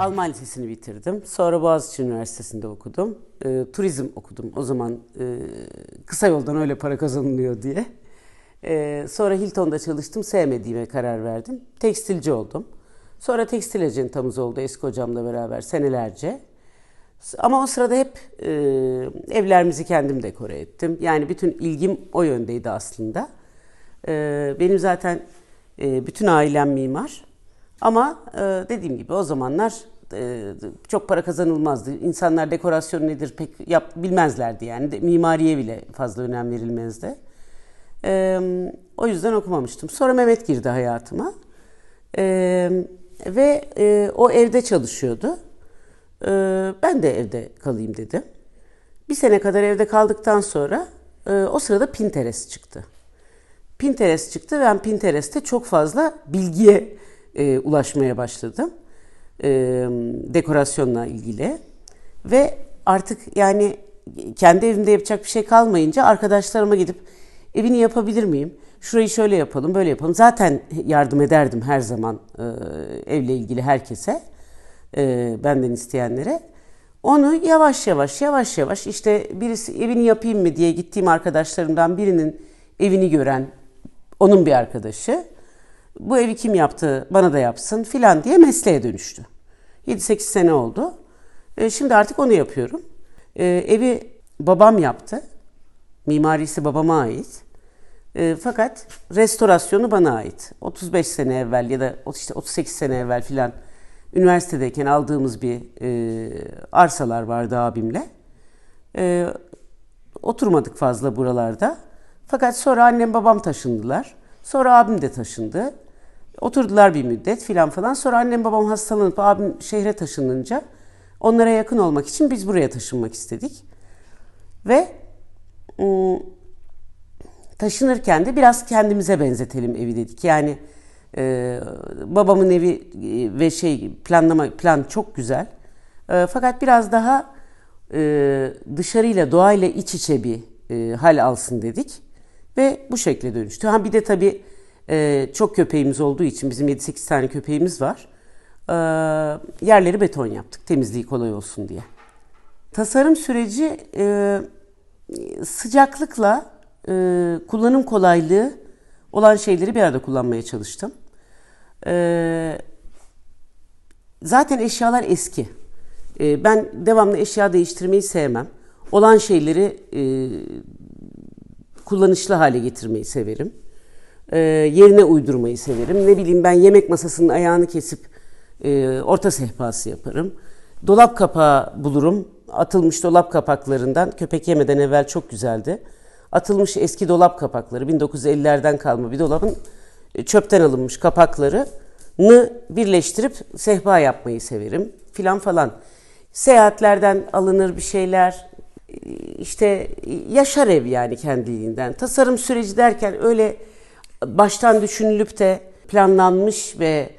Alman Lisesi'ni bitirdim. Sonra Boğaziçi Üniversitesi'nde okudum. E, turizm okudum. O zaman e, kısa yoldan öyle para kazanılıyor diye. E, sonra Hilton'da çalıştım. Sevmediğime karar verdim. Tekstilci oldum. Sonra tekstil ajantamız oldu eski hocamla beraber senelerce. Ama o sırada hep e, evlerimizi kendim dekore ettim. Yani bütün ilgim o yöndeydi aslında. E, benim zaten e, bütün ailem mimar. Ama e, dediğim gibi o zamanlar e, çok para kazanılmazdı. İnsanlar dekorasyon nedir pek yap, bilmezlerdi yani. Mimariye bile fazla önem verilmezdi. E, o yüzden okumamıştım. Sonra Mehmet girdi hayatıma. Ve o evde çalışıyordu. Ben de evde kalayım dedim. Bir sene kadar evde kaldıktan sonra o sırada Pinterest çıktı. Pinterest çıktı ve ben Pinterest'te çok fazla bilgiye e, ulaşmaya başladım. E, dekorasyonla ilgili. Ve artık yani kendi evimde yapacak bir şey kalmayınca arkadaşlarıma gidip evini yapabilir miyim? Şurayı şöyle yapalım, böyle yapalım. Zaten yardım ederdim her zaman e, evle ilgili herkese, e, benden isteyenlere. Onu yavaş yavaş, yavaş yavaş işte birisi evini yapayım mı diye gittiğim arkadaşlarımdan birinin evini gören onun bir arkadaşı bu evi kim yaptı bana da yapsın filan diye mesleğe dönüştü. 7-8 sene oldu. E, şimdi artık onu yapıyorum. E, evi babam yaptı. Mimarisi babama ait. E, fakat restorasyonu bana ait. 35 sene evvel ya da işte 38 sene evvel filan üniversitedeyken aldığımız bir e, arsalar vardı abimle. E, oturmadık fazla buralarda. Fakat sonra annem babam taşındılar. Sonra abim de taşındı. Oturdular bir müddet filan falan. Sonra annem babam hastalanıp abim şehre taşınınca onlara yakın olmak için biz buraya taşınmak istedik. Ve ıı, taşınırken de biraz kendimize benzetelim evi dedik. Yani e, babamın evi e, ve şey planlama plan çok güzel. E, fakat biraz daha e, dışarıyla doğayla iç içe bir e, hal alsın dedik. Ve bu şekilde dönüştü. Ha bir de tabii e, çok köpeğimiz olduğu için bizim 7-8 tane köpeğimiz var. E, yerleri beton yaptık temizliği kolay olsun diye. Tasarım süreci e, sıcaklıkla e, kullanım kolaylığı olan şeyleri bir arada kullanmaya çalıştım. E, zaten eşyalar eski. Ben devamlı eşya değiştirmeyi sevmem. Olan şeyleri e, kullanışlı hale getirmeyi severim. E, yerine uydurmayı severim. Ne bileyim ben yemek masasının ayağını kesip e, orta sehpası yaparım. Dolap kapağı bulurum. Atılmış dolap kapaklarından köpek yemeden evvel çok güzeldi. Atılmış eski dolap kapakları 1950'lerden kalma bir dolabın e, çöpten alınmış kapaklarını birleştirip sehpa yapmayı severim filan falan. Seyahatlerden alınır bir şeyler, işte yaşar ev yani kendiliğinden. Tasarım süreci derken öyle baştan düşünülüp de planlanmış ve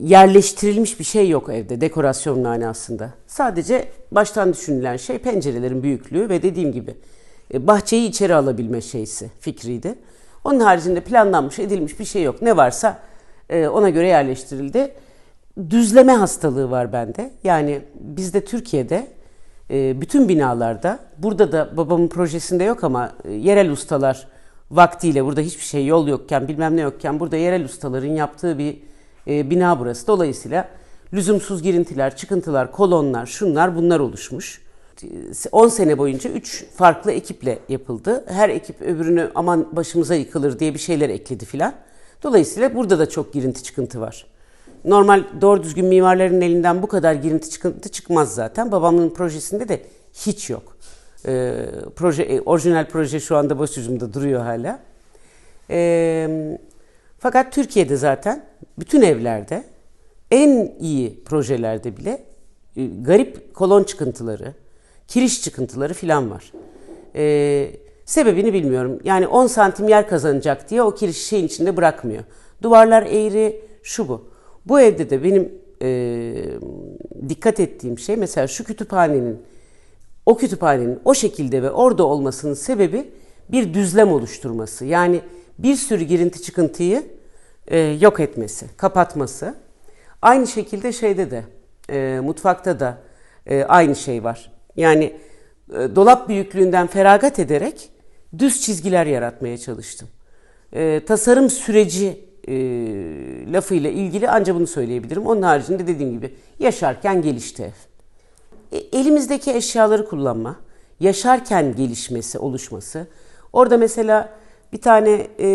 yerleştirilmiş bir şey yok evde dekorasyon manasında. Sadece baştan düşünülen şey pencerelerin büyüklüğü ve dediğim gibi e, bahçeyi içeri alabilme şeysi fikriydi. Onun haricinde planlanmış edilmiş bir şey yok. Ne varsa e, ona göre yerleştirildi. Düzleme hastalığı var bende. Yani bizde Türkiye'de e, bütün binalarda, burada da babamın projesinde yok ama yerel ustalar vaktiyle burada hiçbir şey yol yokken bilmem ne yokken burada yerel ustaların yaptığı bir bina burası. Dolayısıyla lüzumsuz girintiler, çıkıntılar, kolonlar, şunlar bunlar oluşmuş. 10 sene boyunca 3 farklı ekiple yapıldı. Her ekip öbürünü aman başımıza yıkılır diye bir şeyler ekledi filan. Dolayısıyla burada da çok girinti çıkıntı var. Normal doğru düzgün mimarların elinden bu kadar girinti çıkıntı çıkmaz zaten. Babamın projesinde de hiç yok. Ee, proje, orijinal proje şu anda başucumda duruyor hala. Ee, fakat Türkiye'de zaten bütün evlerde en iyi projelerde bile e, garip kolon çıkıntıları, kiriş çıkıntıları filan var. Ee, sebebini bilmiyorum. Yani 10 santim yer kazanacak diye o kiriş şeyin içinde bırakmıyor. Duvarlar eğri, şu bu. Bu evde de benim e, dikkat ettiğim şey mesela şu kütüphanenin, o kütüphanenin o şekilde ve orada olmasının sebebi bir düzlem oluşturması. Yani bir sürü girinti çıkıntıyı e, yok etmesi, kapatması. Aynı şekilde şeyde de E, mutfakta da e, aynı şey var. Yani e, dolap büyüklüğünden feragat ederek düz çizgiler yaratmaya çalıştım. E, tasarım süreci e, lafıyla ilgili ancak bunu söyleyebilirim. Onun haricinde dediğim gibi yaşarken gelişti ev. E, elimizdeki eşyaları kullanma, yaşarken gelişmesi, oluşması. Orada mesela bir tane e,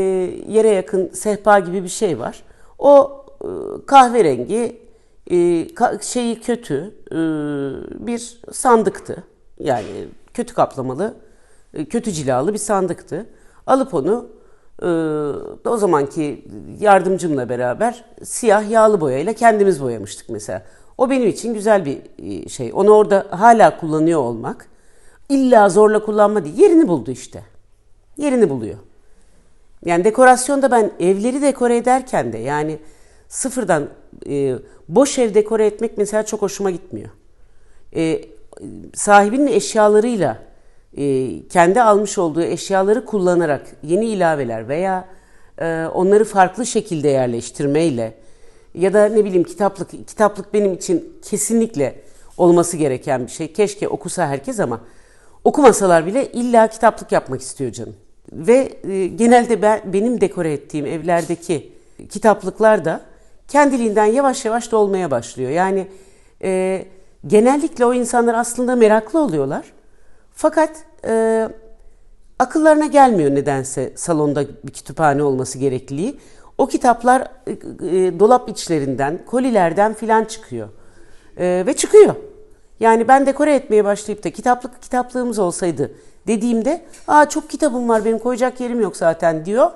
yere yakın sehpa gibi bir şey var. O e, kahverengi, e, ka- şeyi kötü e, bir sandıktı. Yani kötü kaplamalı, e, kötü cilalı bir sandıktı. Alıp onu e, o zamanki yardımcımla beraber siyah yağlı boyayla kendimiz boyamıştık mesela. O benim için güzel bir e, şey. Onu orada hala kullanıyor olmak illa zorla kullanma değil. Yerini buldu işte. Yerini buluyor. Yani dekorasyonda ben evleri dekore ederken de yani sıfırdan e, boş ev dekore etmek mesela çok hoşuma gitmiyor. E, sahibinin eşyalarıyla e, kendi almış olduğu eşyaları kullanarak yeni ilaveler veya e, onları farklı şekilde yerleştirmeyle ya da ne bileyim kitaplık kitaplık benim için kesinlikle olması gereken bir şey. Keşke okusa herkes ama okumasalar bile illa kitaplık yapmak istiyor canım. Ve e, genelde ben, benim dekore ettiğim evlerdeki kitaplıklar da kendiliğinden yavaş yavaş dolmaya başlıyor. Yani e, genellikle o insanlar aslında meraklı oluyorlar. Fakat e, akıllarına gelmiyor nedense salonda bir kütüphane olması gerekliliği. O kitaplar e, e, dolap içlerinden, kolilerden filan çıkıyor. E, ve çıkıyor. Yani ben dekore etmeye başlayıp da kitaplık kitaplığımız olsaydı dediğimde aa çok kitabım var benim koyacak yerim yok zaten diyor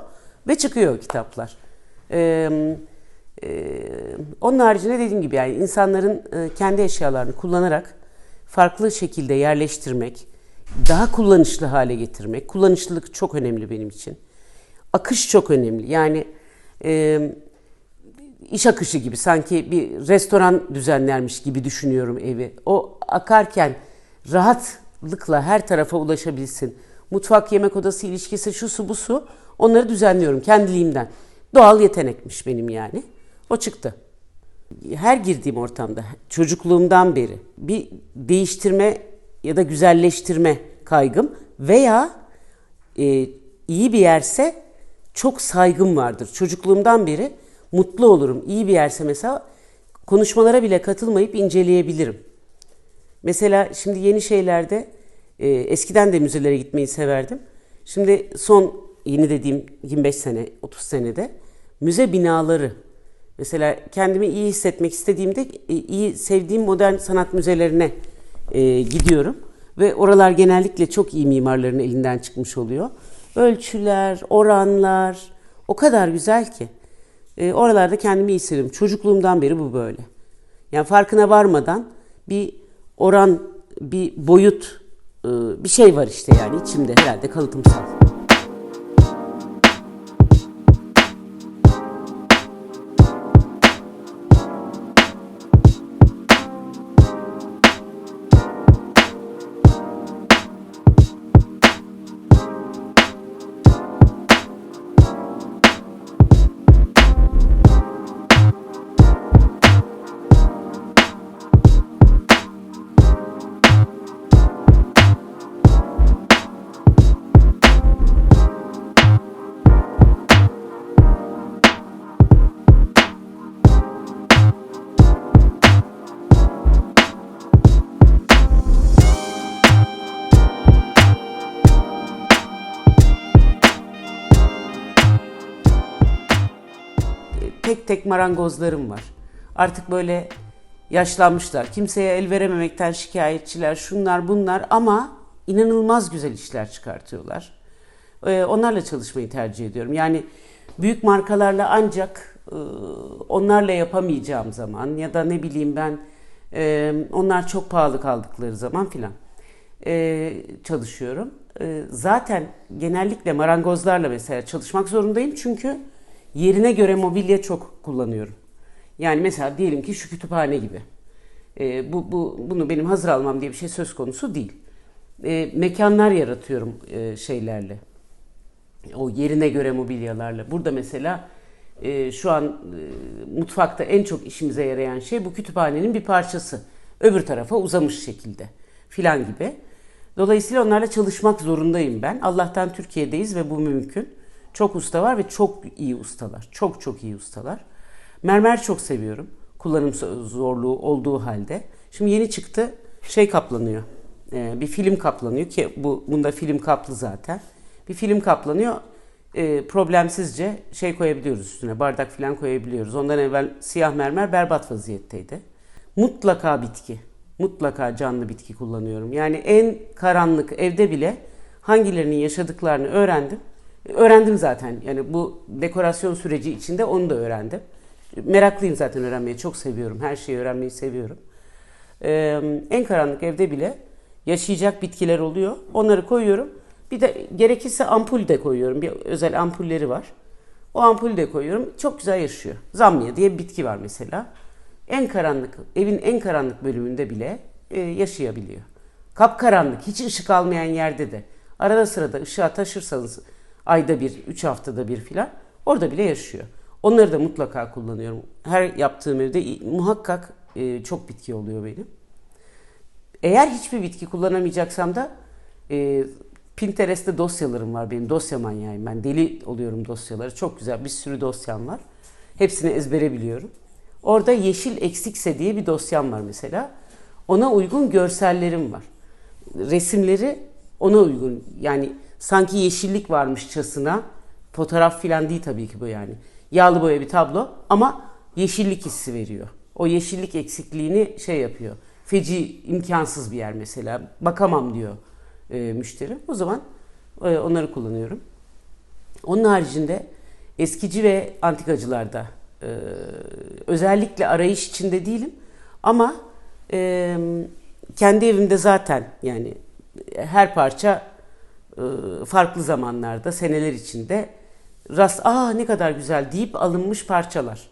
ve çıkıyor kitaplar. Ee, e, onun haricinde dediğim gibi yani insanların e, kendi eşyalarını kullanarak farklı şekilde yerleştirmek, daha kullanışlı hale getirmek. Kullanışlılık çok önemli benim için. Akış çok önemli. Yani e, iş akışı gibi sanki bir restoran düzenlermiş gibi düşünüyorum evi. O akarken rahatlıkla her tarafa ulaşabilsin. Mutfak yemek odası ilişkisi şu su bu su onları düzenliyorum kendiliğimden. Doğal yetenekmiş benim yani. O çıktı. Her girdiğim ortamda çocukluğumdan beri bir değiştirme ya da güzelleştirme kaygım veya e, iyi bir yerse çok saygım vardır. Çocukluğumdan beri mutlu olurum. İyi bir yerse mesela konuşmalara bile katılmayıp inceleyebilirim. Mesela şimdi yeni şeylerde e, eskiden de müzelere gitmeyi severdim. Şimdi son yeni dediğim 25 sene, 30 senede müze binaları mesela kendimi iyi hissetmek istediğimde e, iyi sevdiğim modern sanat müzelerine e, gidiyorum ve oralar genellikle çok iyi mimarların elinden çıkmış oluyor. Ölçüler, oranlar o kadar güzel ki. E, oralarda kendimi iyi hissediyorum. Çocukluğumdan beri bu böyle. Yani farkına varmadan bir oran, bir boyut, e, bir şey var işte yani içimde herhalde kalıtımsal. Tek tek marangozlarım var. Artık böyle yaşlanmışlar. Kimseye el verememekten şikayetçiler, şunlar bunlar ama inanılmaz güzel işler çıkartıyorlar. Ee, onlarla çalışmayı tercih ediyorum. Yani büyük markalarla ancak e, onlarla yapamayacağım zaman ya da ne bileyim ben e, onlar çok pahalı kaldıkları zaman filan e, çalışıyorum. Zaten genellikle marangozlarla mesela çalışmak zorundayım çünkü yerine göre mobilya çok kullanıyorum. Yani mesela diyelim ki şu kütüphane gibi. E, bu, bu bunu benim hazır almam diye bir şey söz konusu değil. E, mekanlar yaratıyorum e, şeylerle. O yerine göre mobilyalarla. Burada mesela e, şu an e, mutfakta en çok işimize yarayan şey bu kütüphanenin bir parçası. Öbür tarafa uzamış şekilde filan gibi. Dolayısıyla onlarla çalışmak zorundayım ben. Allah'tan Türkiye'deyiz ve bu mümkün. Çok usta var ve çok iyi ustalar. Çok çok iyi ustalar. Mermer çok seviyorum. Kullanım zorluğu olduğu halde. Şimdi yeni çıktı şey kaplanıyor. Ee, bir film kaplanıyor ki bu bunda film kaplı zaten. Bir film kaplanıyor. Ee, problemsizce şey koyabiliyoruz üstüne. Bardak falan koyabiliyoruz. Ondan evvel siyah mermer berbat vaziyetteydi. Mutlaka bitki. Mutlaka canlı bitki kullanıyorum. Yani en karanlık evde bile hangilerinin yaşadıklarını öğrendim. Öğrendim zaten. Yani bu dekorasyon süreci içinde onu da öğrendim. Meraklıyım zaten öğrenmeyi. Çok seviyorum. Her şeyi öğrenmeyi seviyorum. Ee, en karanlık evde bile yaşayacak bitkiler oluyor. Onları koyuyorum. Bir de gerekirse ampul de koyuyorum. Bir özel ampulleri var. O ampulü de koyuyorum. Çok güzel yaşıyor. Zamya diye bir bitki var mesela. En karanlık, evin en karanlık bölümünde bile e, yaşayabiliyor. Kapkaranlık, hiç ışık almayan yerde de arada sırada ışığa taşırsanız ayda bir, üç haftada bir filan orada bile yaşıyor. Onları da mutlaka kullanıyorum. Her yaptığım evde muhakkak e, çok bitki oluyor benim. Eğer hiçbir bitki kullanamayacaksam da e, Pinterest'te dosyalarım var benim. Dosya manyağıyım ben. Deli oluyorum dosyaları. Çok güzel bir sürü dosyam var. Hepsini ezbere biliyorum. Orada yeşil eksikse diye bir dosyam var mesela. Ona uygun görsellerim var. Resimleri ona uygun. Yani sanki yeşillik varmışçasına fotoğraf filan değil tabii ki bu yani. Yağlı boya bir tablo ama yeşillik hissi veriyor. O yeşillik eksikliğini şey yapıyor. Feci imkansız bir yer mesela. Bakamam diyor e, müşteri. O zaman e, onları kullanıyorum. Onun haricinde eskici ve antikacılarda e, özellikle arayış içinde değilim. Ama e, kendi evimde zaten yani her parça farklı zamanlarda seneler içinde rast aa ne kadar güzel deyip alınmış parçalar.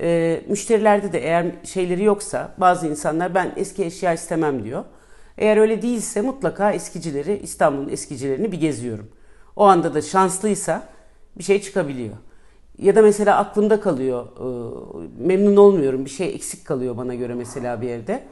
E, müşterilerde de eğer şeyleri yoksa bazı insanlar ben eski eşya istemem diyor. Eğer öyle değilse mutlaka eskicileri İstanbul'un eskicilerini bir geziyorum. O anda da şanslıysa bir şey çıkabiliyor. Ya da mesela aklımda kalıyor, e, memnun olmuyorum, bir şey eksik kalıyor bana göre mesela bir evde.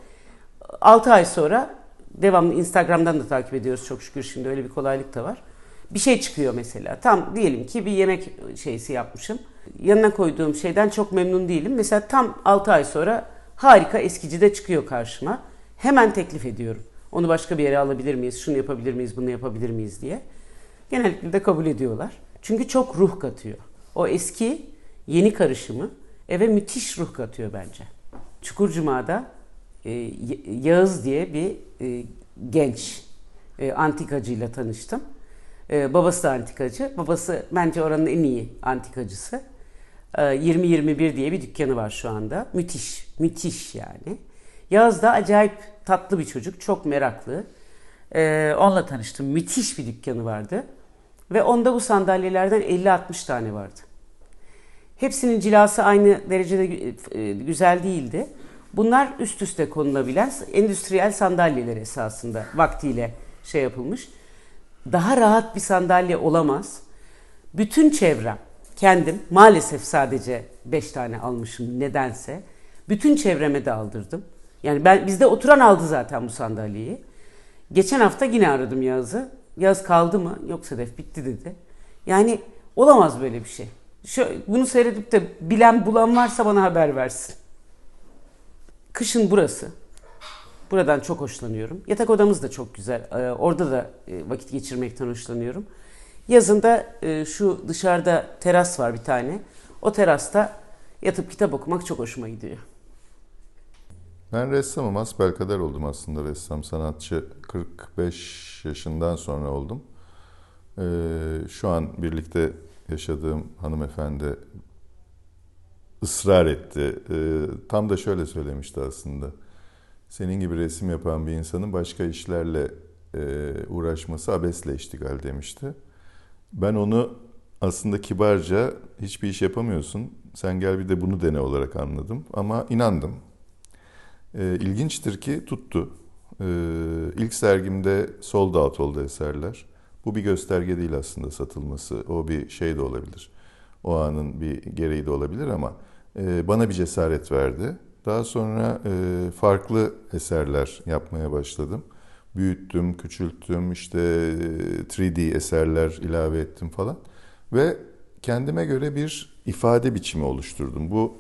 6 ay sonra devamlı Instagram'dan da takip ediyoruz çok şükür şimdi öyle bir kolaylık da var. Bir şey çıkıyor mesela. Tam diyelim ki bir yemek şeysi yapmışım. Yanına koyduğum şeyden çok memnun değilim. Mesela tam 6 ay sonra harika eskici de çıkıyor karşıma. Hemen teklif ediyorum. Onu başka bir yere alabilir miyiz? Şunu yapabilir miyiz? Bunu yapabilir miyiz diye. Genellikle de kabul ediyorlar. Çünkü çok ruh katıyor. O eski yeni karışımı eve müthiş ruh katıyor bence. Çukurcuma'da e, Yağız diye bir e, genç e, antikacıyla tanıştım. E, babası da antikacı. Babası bence oranın en iyi antikacısı. E, 20-21 diye bir dükkanı var şu anda. Müthiş, müthiş yani. Yağız da acayip tatlı bir çocuk, çok meraklı. E, onunla tanıştım. Müthiş bir dükkanı vardı. Ve onda bu sandalyelerden 50-60 tane vardı. Hepsinin cilası aynı derecede e, güzel değildi. Bunlar üst üste konulabilen endüstriyel sandalyeler esasında vaktiyle şey yapılmış. Daha rahat bir sandalye olamaz. Bütün çevrem, kendim maalesef sadece 5 tane almışım nedense. Bütün çevreme de aldırdım. Yani ben bizde oturan aldı zaten bu sandalyeyi. Geçen hafta yine aradım Yağız'ı. Yaz kaldı mı? Yok Sedef bitti dedi. Yani olamaz böyle bir şey. Şu, bunu seyredip de bilen bulan varsa bana haber versin. Kışın burası. Buradan çok hoşlanıyorum. Yatak odamız da çok güzel. Ee, orada da e, vakit geçirmekten hoşlanıyorum. Yazında e, şu dışarıda teras var bir tane. O terasta yatıp kitap okumak çok hoşuma gidiyor. Ben ressamım. Asbelkader oldum aslında ressam, sanatçı. 45 yaşından sonra oldum. Ee, şu an birlikte yaşadığım hanımefendi ısrar etti. Ee, tam da şöyle söylemişti aslında. Senin gibi resim yapan bir insanın başka işlerle e, uğraşması abesle iştigal demişti. Ben onu aslında kibarca hiçbir iş yapamıyorsun. Sen gel bir de bunu dene olarak anladım. Ama inandım. E, ilginçtir ki tuttu. E, ilk sergimde sold out oldu eserler. Bu bir gösterge değil aslında satılması. O bir şey de olabilir. O anın bir gereği de olabilir ama bana bir cesaret verdi. Daha sonra e, farklı eserler yapmaya başladım. Büyüttüm, küçülttüm, işte e, 3D eserler ilave ettim falan. Ve kendime göre bir ifade biçimi oluşturdum. Bu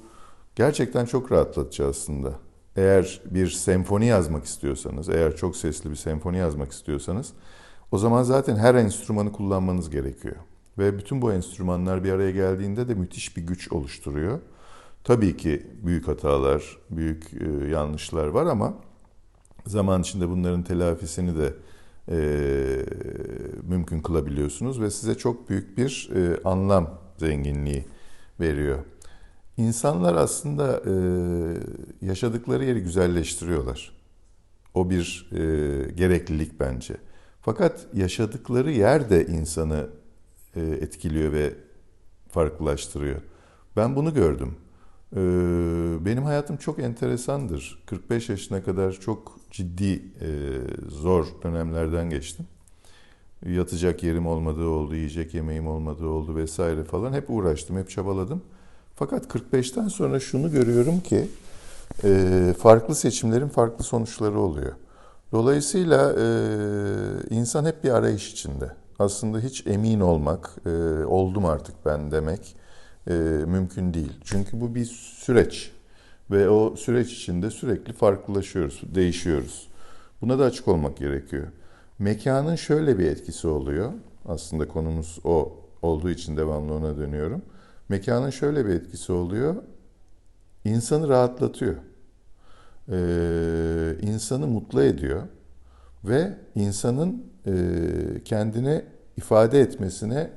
gerçekten çok rahatlatıcı aslında. Eğer bir senfoni yazmak istiyorsanız, eğer çok sesli bir senfoni yazmak istiyorsanız o zaman zaten her enstrümanı kullanmanız gerekiyor. Ve bütün bu enstrümanlar bir araya geldiğinde de müthiş bir güç oluşturuyor. Tabii ki büyük hatalar, büyük e, yanlışlar var ama zaman içinde bunların telafisini de e, mümkün kılabiliyorsunuz ve size çok büyük bir e, anlam zenginliği veriyor. İnsanlar aslında e, yaşadıkları yeri güzelleştiriyorlar. O bir e, gereklilik bence. Fakat yaşadıkları yer de insanı e, etkiliyor ve farklılaştırıyor. Ben bunu gördüm. E, benim hayatım çok enteresandır. 45 yaşına kadar çok ciddi, e, zor dönemlerden geçtim. Yatacak yerim olmadığı oldu, yiyecek yemeğim olmadığı oldu vesaire falan. Hep uğraştım, hep çabaladım. Fakat 45'ten sonra şunu görüyorum ki e, farklı seçimlerin farklı sonuçları oluyor. Dolayısıyla e, insan hep bir arayış içinde. Aslında hiç emin olmak, oldum artık ben demek e, mümkün değil. Çünkü bu bir süreç ve o süreç içinde sürekli farklılaşıyoruz, değişiyoruz. Buna da açık olmak gerekiyor. Mekanın şöyle bir etkisi oluyor. Aslında konumuz o olduğu için devamlı ona dönüyorum. Mekanın şöyle bir etkisi oluyor. İnsanı rahatlatıyor. Ee, insanı mutlu ediyor ve insanın e, kendini ifade etmesine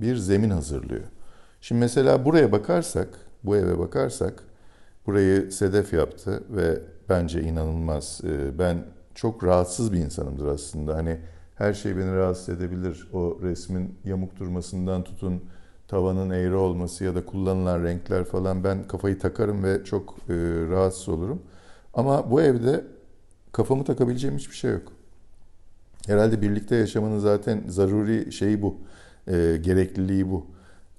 bir zemin hazırlıyor. Şimdi mesela buraya bakarsak, bu eve bakarsak, burayı Sedef yaptı ve bence inanılmaz. Ee, ben çok rahatsız bir insanımdır aslında. Hani her şey beni rahatsız edebilir. O resmin yamuk durmasından tutun, tavanın eğri olması ya da kullanılan renkler falan ben kafayı takarım ve çok e, rahatsız olurum. Ama bu evde kafamı takabileceğim hiçbir şey yok. Herhalde birlikte yaşamanın zaten zaruri şeyi bu, e, gerekliliği bu.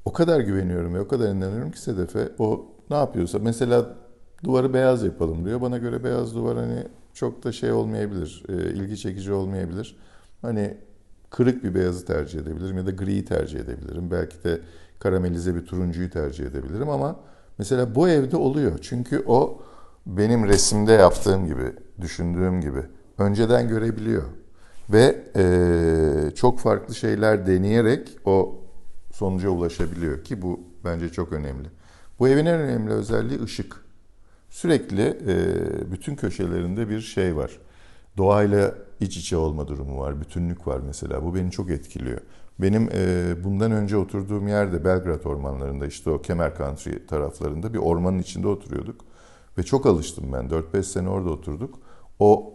O kadar güveniyorum ve o kadar inanıyorum ki Sedef'e o ne yapıyorsa mesela duvarı beyaz yapalım diyor. Bana göre beyaz duvar hani çok da şey olmayabilir, e, ilgi çekici olmayabilir. Hani kırık bir beyazı tercih edebilirim ya da griyi tercih edebilirim. Belki de karamelize bir turuncuyu tercih edebilirim ama mesela bu evde oluyor. Çünkü o benim resimde yaptığım gibi, düşündüğüm gibi önceden görebiliyor. Ve e, çok farklı şeyler deneyerek o sonuca ulaşabiliyor ki bu bence çok önemli. Bu evin en önemli özelliği ışık. Sürekli e, bütün köşelerinde bir şey var. Doğayla iç içe olma durumu var, bütünlük var mesela. Bu beni çok etkiliyor. Benim e, bundan önce oturduğum yerde Belgrad ormanlarında işte o Kemer Country taraflarında bir ormanın içinde oturuyorduk. Ve çok alıştım ben. 4-5 sene orada oturduk. O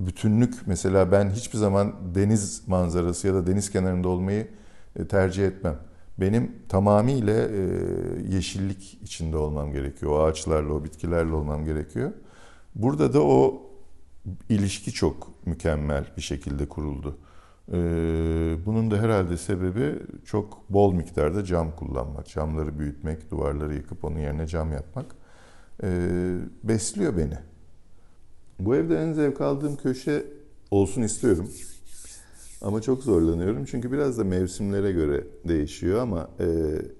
bütünlük mesela ben hiçbir zaman deniz manzarası ya da deniz kenarında olmayı e, tercih etmem. Benim tamamıyla e, yeşillik içinde olmam gerekiyor. O ağaçlarla, o bitkilerle olmam gerekiyor. Burada da o ilişki çok mükemmel bir şekilde kuruldu. E, bunun da herhalde sebebi çok bol miktarda cam kullanmak. Camları büyütmek, duvarları yıkıp onun yerine cam yapmak. E, besliyor beni. Bu evde en zevk aldığım köşe olsun istiyorum. Ama çok zorlanıyorum çünkü biraz da mevsimlere göre değişiyor ama e,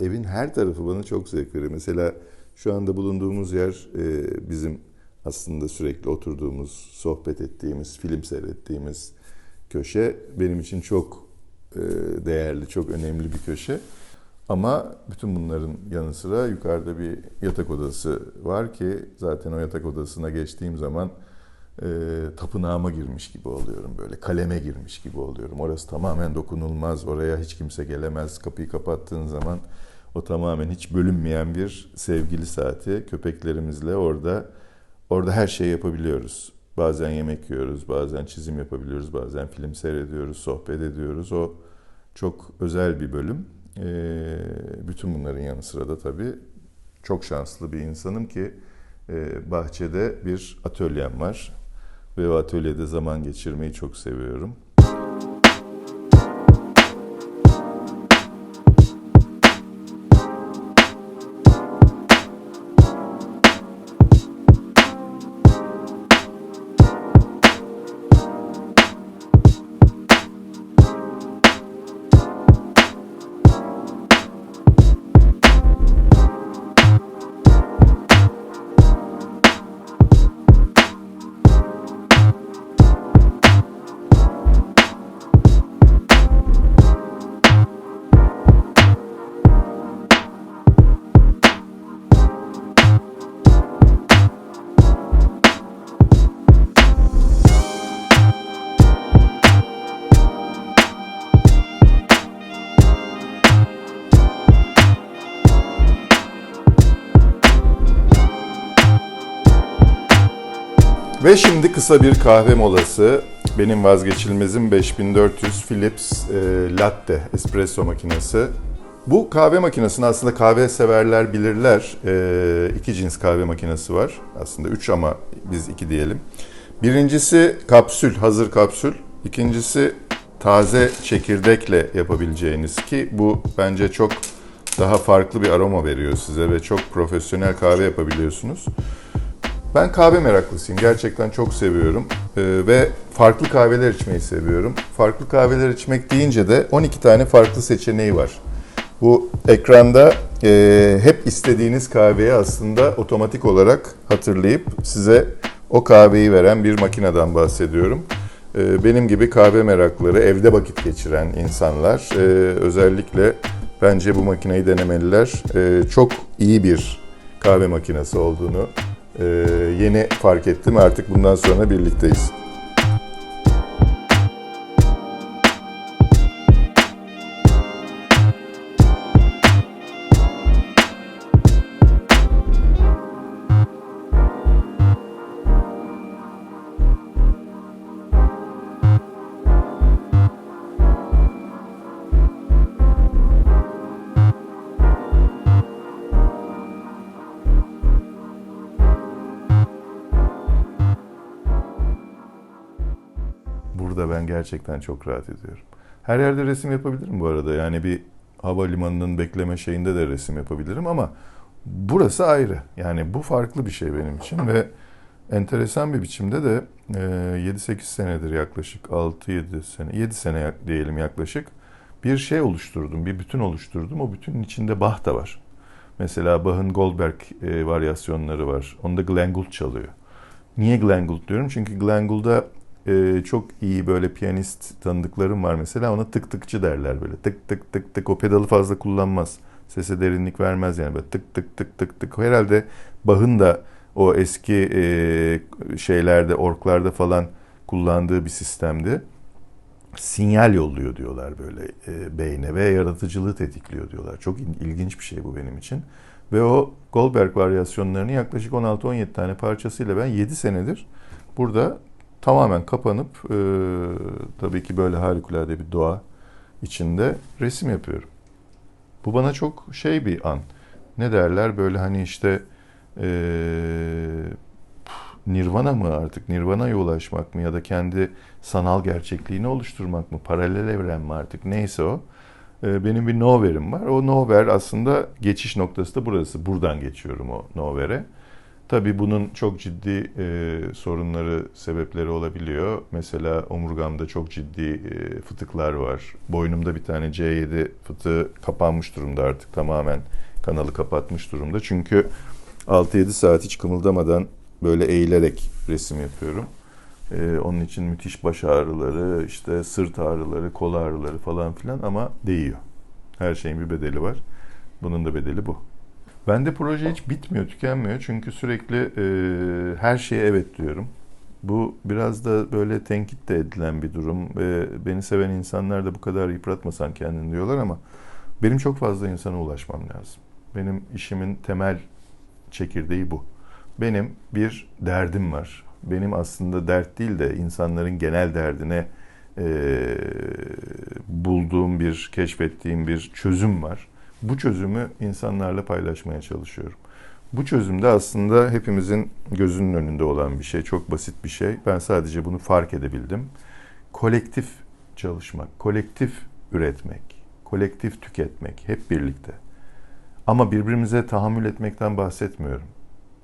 evin her tarafı bana çok zevk veriyor. Mesela şu anda bulunduğumuz yer e, bizim aslında sürekli oturduğumuz, sohbet ettiğimiz, film seyrettiğimiz köşe benim için çok e, değerli, çok önemli bir köşe. Ama bütün bunların yanı sıra yukarıda bir yatak odası var ki zaten o yatak odasına geçtiğim zaman e, tapınağıma girmiş gibi oluyorum böyle kaleme girmiş gibi oluyorum. Orası tamamen dokunulmaz, oraya hiç kimse gelemez. Kapıyı kapattığın zaman o tamamen hiç bölünmeyen bir sevgili saati köpeklerimizle orada orada her şeyi yapabiliyoruz. Bazen yemek yiyoruz, bazen çizim yapabiliyoruz, bazen film seyrediyoruz, sohbet ediyoruz. O çok özel bir bölüm. E, bütün bunların yanı sıra da tabii çok şanslı bir insanım ki e, bahçede bir atölyem var ve atölyede zaman geçirmeyi çok seviyorum. Ve şimdi kısa bir kahve molası. Benim vazgeçilmezim 5400 Philips e, Latte espresso makinesi. Bu kahve makinesini aslında kahve severler bilirler. E, iki cins kahve makinesi var. Aslında üç ama biz iki diyelim. Birincisi kapsül, hazır kapsül. İkincisi taze çekirdekle yapabileceğiniz ki bu bence çok daha farklı bir aroma veriyor size ve çok profesyonel kahve yapabiliyorsunuz. Ben kahve meraklısıyım. Gerçekten çok seviyorum. Ee, ve farklı kahveler içmeyi seviyorum. Farklı kahveler içmek deyince de 12 tane farklı seçeneği var. Bu ekranda e, hep istediğiniz kahveyi aslında otomatik olarak hatırlayıp size o kahveyi veren bir makineden bahsediyorum. Ee, benim gibi kahve merakları, evde vakit geçiren insanlar e, özellikle bence bu makineyi denemeliler. E, çok iyi bir kahve makinesi olduğunu e, yeni fark ettim. Artık bundan sonra birlikteyiz. Ben gerçekten çok rahat ediyorum. Her yerde resim yapabilirim bu arada. Yani bir havalimanının bekleme şeyinde de resim yapabilirim ama burası ayrı. Yani bu farklı bir şey benim için ve enteresan bir biçimde de e, 7-8 senedir yaklaşık 6-7 sene, 7 sene diyelim yaklaşık bir şey oluşturdum, bir bütün oluşturdum. O bütünün içinde Bach da var. Mesela Bach'ın Goldberg varyasyonları var. Onda Glenn Gould çalıyor. Niye Glenn Gould diyorum? Çünkü Glenn Gould'a e, çok iyi böyle piyanist tanıdıklarım var mesela. Ona tık tıkçı derler böyle. Tık tık tık tık. O pedalı fazla kullanmaz. Sese derinlik vermez yani. Böyle tık tık tık tık tık. Herhalde Bach'ın da o eski e, şeylerde, orklarda falan kullandığı bir sistemdi. Sinyal yolluyor diyorlar böyle e, beyne ve yaratıcılığı tetikliyor diyorlar. Çok il- ilginç bir şey bu benim için. Ve o Goldberg varyasyonlarını yaklaşık 16-17 tane parçasıyla ben 7 senedir burada tamamen kapanıp e, tabii ki böyle harikulade bir doğa içinde resim yapıyorum. Bu bana çok şey bir an. Ne derler böyle hani işte e, Nirvana mı artık Nirvana'ya ulaşmak mı ya da kendi sanal gerçekliğini oluşturmak mı paralel evren mi artık neyse o. E, benim bir nowhere'im var. O nowhere aslında geçiş noktası da burası. Buradan geçiyorum o nowhere'e. Tabii bunun çok ciddi e, sorunları, sebepleri olabiliyor. Mesela omurgamda çok ciddi e, fıtıklar var. Boynumda bir tane C7 fıtığı kapanmış durumda artık tamamen kanalı kapatmış durumda. Çünkü 6-7 saat hiç kımıldamadan böyle eğilerek resim yapıyorum. E, onun için müthiş baş ağrıları, işte sırt ağrıları, kol ağrıları falan filan ama değiyor. Her şeyin bir bedeli var. Bunun da bedeli bu. Bende proje hiç bitmiyor, tükenmiyor. Çünkü sürekli e, her şeye evet diyorum. Bu biraz da böyle tenkit de edilen bir durum. Ve beni seven insanlar da bu kadar yıpratmasan kendini diyorlar ama benim çok fazla insana ulaşmam lazım. Benim işimin temel çekirdeği bu. Benim bir derdim var. Benim aslında dert değil de insanların genel derdine e, bulduğum bir, keşfettiğim bir çözüm var. Bu çözümü insanlarla paylaşmaya çalışıyorum. Bu çözüm de aslında hepimizin gözünün önünde olan bir şey. Çok basit bir şey. Ben sadece bunu fark edebildim. Kolektif çalışmak, kolektif üretmek, kolektif tüketmek hep birlikte. Ama birbirimize tahammül etmekten bahsetmiyorum.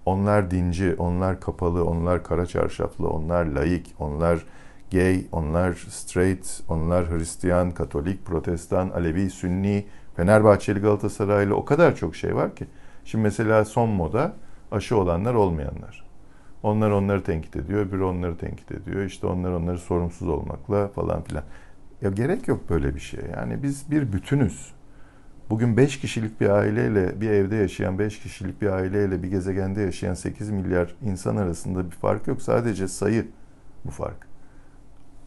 Onlar dinci, onlar kapalı, onlar kara çarşaflı, onlar laik, onlar gay, onlar straight, onlar Hristiyan, Katolik, Protestan, Alevi, Sünni, Fenerbahçeli, Galatasaraylı o kadar çok şey var ki. Şimdi mesela son moda aşı olanlar olmayanlar. Onlar onları tenkit ediyor, öbürü onları tenkit ediyor. İşte onlar onları sorumsuz olmakla falan filan. Ya gerek yok böyle bir şey. Yani biz bir bütünüz. Bugün 5 kişilik bir aileyle, bir evde yaşayan 5 kişilik bir aileyle bir gezegende yaşayan 8 milyar insan arasında bir fark yok. Sadece sayı bu fark.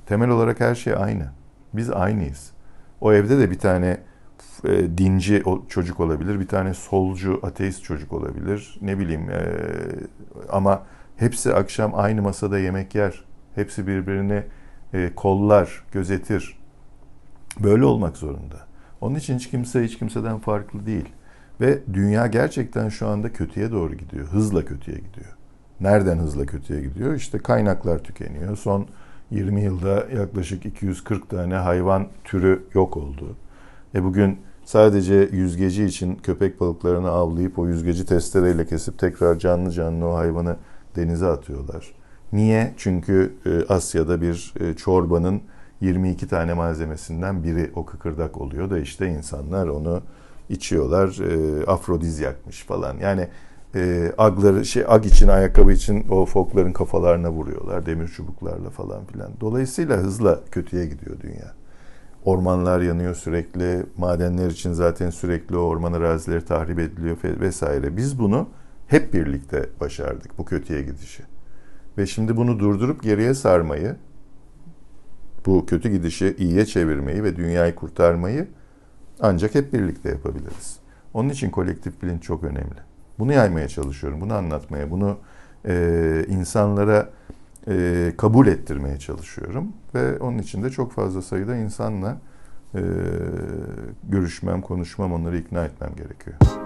Temel olarak her şey aynı. Biz aynıyız. O evde de bir tane e, dinci çocuk olabilir, bir tane solcu, ateist çocuk olabilir. Ne bileyim e, ama Hepsi akşam aynı masada yemek yer. Hepsi birbirini e, kollar, gözetir. Böyle olmak zorunda. Onun için hiç kimse hiç kimseden farklı değil. Ve dünya gerçekten şu anda kötüye doğru gidiyor. Hızla kötüye gidiyor. Nereden hızla kötüye gidiyor? İşte kaynaklar tükeniyor. Son 20 yılda yaklaşık 240 tane hayvan türü yok oldu. E bugün sadece yüzgeci için köpek balıklarını avlayıp o yüzgeci testereyle kesip tekrar canlı canlı o hayvanı denize atıyorlar. Niye? Çünkü e, Asya'da bir e, çorbanın 22 tane malzemesinden biri o kıkırdak oluyor da işte insanlar onu içiyorlar. E, afrodizyakmış falan. Yani e, agları şey ag için ayakkabı için o fokların kafalarına vuruyorlar demir çubuklarla falan filan. Dolayısıyla hızla kötüye gidiyor dünya. Ormanlar yanıyor sürekli. Madenler için zaten sürekli o orman arazileri tahrip ediliyor vesaire. Biz bunu hep birlikte başardık bu kötüye gidişi. Ve şimdi bunu durdurup geriye sarmayı, bu kötü gidişi iyiye çevirmeyi ve dünyayı kurtarmayı ancak hep birlikte yapabiliriz. Onun için kolektif bilinç çok önemli. Bunu yaymaya çalışıyorum, bunu anlatmaya, bunu e, insanlara e, kabul ettirmeye çalışıyorum. Ve onun için de çok fazla sayıda insanla e, görüşmem, konuşmam, onları ikna etmem gerekiyor.